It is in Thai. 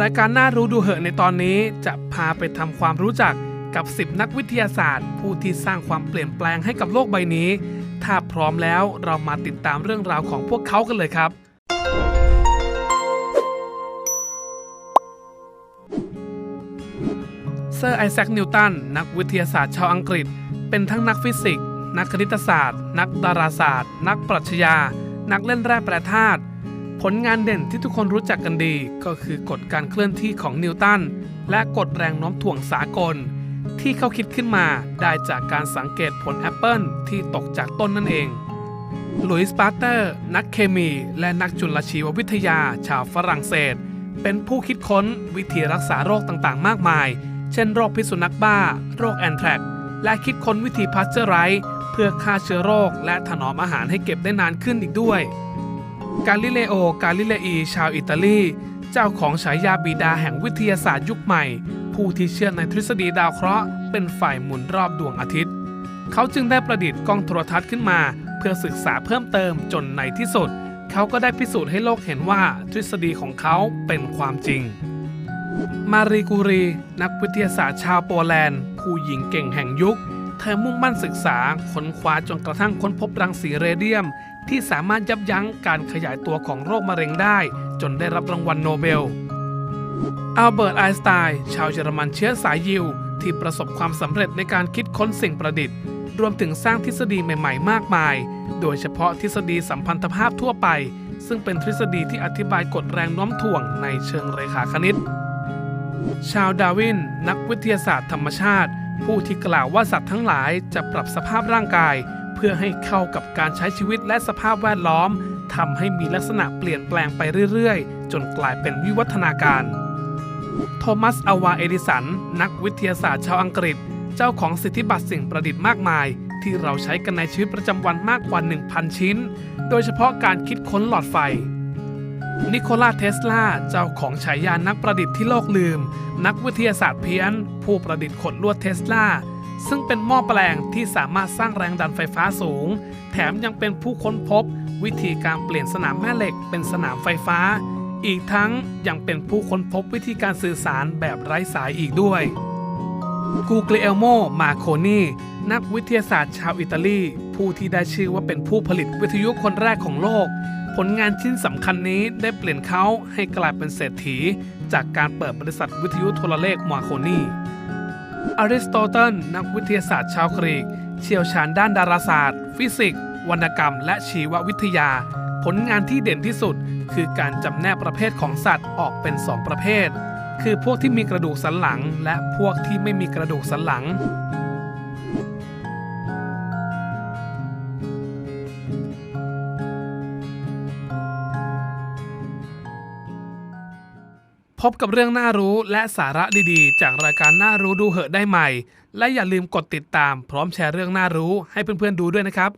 รายการน่ารู้ดูเหอะในตอนนี้จะพาไปทำความรู้จักกับ 10 นักวิทยาศาสตร์ ผู้ที่สร้างความเปลี่ยนแปลงให้กับโลกใบนี้ ถ้าพร้อมแล้วเรามาติดตามเรื่องราวของพวกเขากันเลยครับ เซอร์ไอแซคนิวตันนักวิทยาศาสตร์ชาวอังกฤษ เป็นทั้งนักฟิสิกส์นักคณิตศาสตร์ นักดาราศาสตร์ นักปรัชญา นักเล่นแร่แปรธาตุ ผลงานเด่นที่ทุกคนรู้จักกันดีก็คือกฎการเคลื่อนที่ของนิวตันและกฎแรงโน้มถ่วงสากล ที่เขาคิดขึ้นมาได้จากการสังเกตผลแอปเปิลที่ตกจากต้นนั่นเองหลุยส์ปาร์เตอร์ นักเคมีและนักจุลชีววิทยาชาวฝรั่งเศส เป็นผู้คิดค้นวิธีรักษาโรคต่างๆ มากมาย เช่นโรคพิษสุนัขบ้า โรคแอนแทรกและคิดค้นวิธีพาสเจอร์ไรส์เพื่อฆ่าเชื้อโรคและถนอมอาหารให้เก็บได้นานขึ้นอีกด้วย กาลิเลโอกาลิเลอีชาวอิตาลี เจ้าของฉายาบิดาแห่งวิทยาศาสตร์ยุคใหม่ ผู้ที่เชื่อในทฤษฎีดาวเคราะห์เป็นฝ่ายหมุนรอบดวงอาทิตย์ เขาจึงได้ประดิษฐ์กล้องโทรทัศน์ขึ้นมา เพื่อศึกษาเพิ่มเติมจนในที่สุด เขาก็ได้พิสูจน์ให้โลกเห็นว่าทฤษฎีของเขาเป็นความจริง มารีกูรี นักวิทยาศาสตร์ชาวโปแลนด์ ผู้หญิงเก่งแห่งยุคเธอมุ่งมั่นศึกษาค้นคว้าจนกระทั่งค้นพบรังสีเรเดียม ที่สามารถยับยั้งการขยายตัวของโรคมะเร็งได้ จนได้รับรางวัลโนเบลอัลเบิร์ตไอน์สไตน์ชาวเยอรมันเชื้อสายยิว ที่ประสบความสำเร็จในการคิดค้นสิ่งประดิษฐ์ รวมถึงสร้างทฤษฎีใหม่ ๆ มากมาย โดยเฉพาะทฤษฎีสัมพันธภาพทั่วไป ซึ่งเป็นทฤษฎีที่อธิบายกฎแรงโน้มถ่วงในเชิงเรขาคณิต ชาวดาวิน นักวิทยาศาสตร์ธรรมชาติ ผู้ที่กล่าวว่าสัตว์ทั้งหลายจะปรับสภาพร่างกาย พื่อให้เข้ากับการใช้ชีวิตและสภาพแวดล้อมทำให้มีลักษณะเปลี่ยนแปลงไปเรื่อยๆ จนกลายเป็นวิวัฒนาการ โทมัสอวาเอดิสัน นักวิทยาศาสตร์ชาวอังกฤษ เจ้าของสิทธิบัตรสิ่งประดิษฐ์มากมาย ที่เราใช้กันในชีวิตประจำวันมากกว่า 1,000 ชิ้น โดยเฉพาะการคิดค้นหลอดไฟนิโคลาเทสลา เจ้าของฉายานักประดิษฐ์ที่โลกลืม นักวิทยาศาสตร์เพี้ยน ผู้ประดิษฐ์ขดลวดเทสลา ซึ่งเป็นหม้อแปลงที่สามารถสร้างแรงดันไฟฟ้าสูง แถมยังเป็นผู้ค้นพบ วิธีการเปลี่ยนสนามแม่เหล็กเป็นสนามไฟฟ้า อีกทั้งยังเป็นผู้ค้นพบวิธีการสื่อสารแบบไร้สายอีกด้วยกูเกลเอลโม มาโคนีนักวิทยาศาสตร์ชาวอิตาลี ผู้ที่ได้ชื่อว่าเป็นผู้ผลิตวิทยุคนแรกของโลก ผลงานชิ้นสำคัญนี้ได้เปลี่ยนเขาให้กลายเป็นเศรษฐี จากการเปิดบริษัทวิทยุโทรเลขมาโคนี อริสโตเติลนักวิทยาศาสตร์ชาวกรีก เชี่ยวชาญด้านดาราศาสตร์ ฟิสิกส์ วรรณกรรม และชีววิทยา ผลงานที่เด่นที่สุด คือการจำแนกประเภทของสัตว์ออกเป็น 2 ประเภท คือพวกที่มีกระดูกสันหลัง และพวกที่ไม่มีกระดูกสันหลัง พบกับเรื่องน่ารู้และสาระดีๆ จากรายการน่ารู้ดูเหอะได้ใหม่ และอย่าลืมกดติดตามพร้อมแชร์เรื่องน่ารู้ให้เพื่อนๆดูด้วยนะครับ